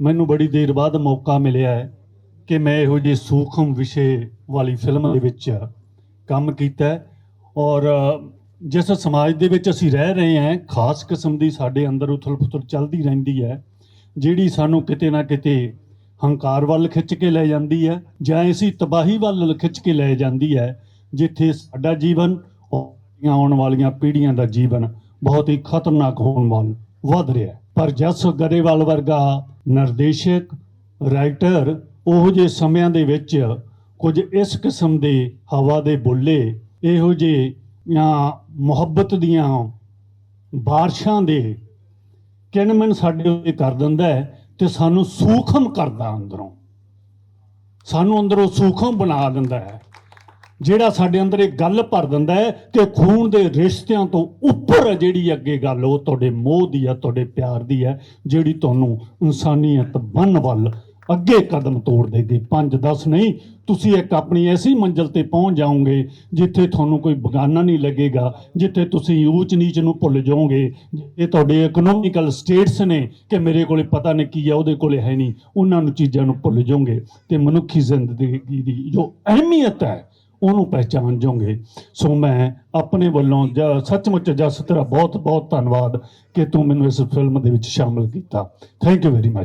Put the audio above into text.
ਮੈਨੂੰ ਬੜੀ ਦੇਰ ਬਾਅਦ ਮੌਕਾ ਮਿਲਿਆ ਹੈ ਕਿ ਮੈਂ ਇਹੋ ਜਿਹੇ ਸੂਖਮ ਵਿਸ਼ੇ ਵਾਲੀ ਫਿਲਮ ਦੇ ਵਿੱਚ ਕੰਮ ਕੀਤਾ ਔਰ ਜਿਸ ਸਮਾਜ ਦੇ ਵਿੱਚ ਅਸੀਂ ਰਹਿ ਰਹੇ ਹਾਂ, ਖਾਸ ਕਿਸਮ ਦੀ ਸਾਡੇ ਅੰਦਰ ਉਥਲ-ਪੁਥਲ ਚੱਲਦੀ ਰਹਿੰਦੀ ਹੈ, ਜਿਹੜੀ ਸਾਨੂੰ ਕਿਤੇ ਨਾ ਕਿਤੇ ਹੰਕਾਰ ਵੱਲ ਖਿੱਚ ਕੇ ਲੈ ਜਾਂਦੀ ਹੈ, ਜਾਂ ਇਸੀ ਤਬਾਹੀ ਵੱਲ ਖਿੱਚ ਕੇ ਲੈ ਜਾਂਦੀ ਹੈ, ਜਿੱਥੇ ਸਾਡਾ ਜੀਵਨ ਔਰ ਆਉਣ ਵਾਲੀਆਂ ਪੀੜ੍ਹੀਆਂ ਦਾ ਜੀਵਨ ਬਹੁਤ ਹੀ ਖਤਰਨਾਕ ਹੋਣ ਵੱਲ ਵਧ ਰਿਹਾ ਹੈ। ਪਰ ਜਸ ਗਰੇਵਾਲ ਵਰਗਾ ਨਿਰਦੇਸ਼ਕ, ਰਾਈਟਰ ਉਹੋ ਜਿਹੇ ਸਮਿਆਂ ਦੇ ਵਿੱਚ ਕੁਝ ਇਸ ਕਿਸਮ ਦੇ ਹਵਾ ਦੇ ਬੁੱਲੇ, ਇਹੋ ਜਿਹੇ ਜਾਂ ਮੁਹੱਬਤ ਦੀਆਂ ਬਾਰਿਸ਼ਾਂ ਦੇ ਕਿਣਮਨ ਸਾਡੇ ਉੱਤੇ ਕਰ ਦਿੰਦਾ ਹੈ ਤੇ ਸਾਨੂੰ ਸੂਖਮ ਕਰਦਾ ਅੰਦਰੋਂ। ਸਾਨੂੰ ਅੰਦਰੋਂ ਸੂਖਮ ਬਣਾ ਦਿੰਦਾ ਹੈ। ਜਿਹੜਾ ਸਾਡੇ ਅੰਦਰ ਇਹ ਗੱਲ ਭਰ ਦਿੰਦਾ ਹੈ ਕਿ ਖੂਨ ਦੇ ਰਿਸ਼ਤਿਆਂ ਤੋਂ ਉੱਪਰ ਹੈ ਜਿਹੜੀ ਅੱਗੇ ਗੱਲ, ਉਹ ਤੁਹਾਡੇ ਮੋਹ ਦੀ ਹੈ, ਤੁਹਾਡੇ ਪਿਆਰ ਦੀ ਹੈ, ਜਿਹੜੀ ਤੁਹਾਨੂੰ ਇਨਸਾਨੀਅਤ ਬਨ ਵੱਲ ਅੱਗੇ ਕਦਮ ਤੋੜ ਦੇਗੀ। 5 10 ਨਹੀਂ, ਤੁਸੀਂ ਇੱਕ ਆਪਣੀ ਐਸੀ ਮੰਜ਼ਲ ਤੇ ਪਹੁੰਚ ਜਾਓਗੇ ਜਿੱਥੇ ਤੁਹਾਨੂੰ ਕੋਈ ਬਗਾਨਾ ਨਹੀਂ ਲੱਗੇਗਾ, ਜਿੱਥੇ ਤੁਸੀਂ ਊਚ ਨੀਚ ਨੂੰ ਭੁੱਲ ਜਾਓਗੇ। ਇਹ ਤੁਹਾਡੇ ਇਕਨੋਮਿਕਲ ਸਟੇਟਸ ਨੇ ਕਿ ਮੇਰੇ ਕੋਲੇ ਪਤਾ ਨਹੀਂ ਕੀ ਹੈ, ਉਹਦੇ ਕੋਲੇ ਹੈ ਨਹੀਂ। ਉਹਨਾਂ ਨੂੰ ਚੀਜ਼ਾਂ ਨੂੰ ਭੁੱਲ ਜਾਓਗੇ। ਤੇ ਮਨੁੱਖੀ ਜ਼ਿੰਦਗੀ ਦੀ ਜੋ ਅਹਿਮੀਅਤ ਹੈ ਉਹਨੂੰ ਪਹਿਚਾਨ ਜਾਓਗੇ। ਸੋ ਮੈਂ ਆਪਣੇ ਵੱਲੋਂ ਜ- ਸੱਚਮੁੱਚ ਜਸ ਤੇਰਾ ਬਹੁਤ ਬਹੁਤ ਧੰਨਵਾਦ ਕਿ ਤੂੰ ਮੈਨੂੰ ਇਸ ਫਿਲਮ ਦੇ ਵਿੱਚ ਸ਼ਾਮਲ ਕੀਤਾ। Thank you very much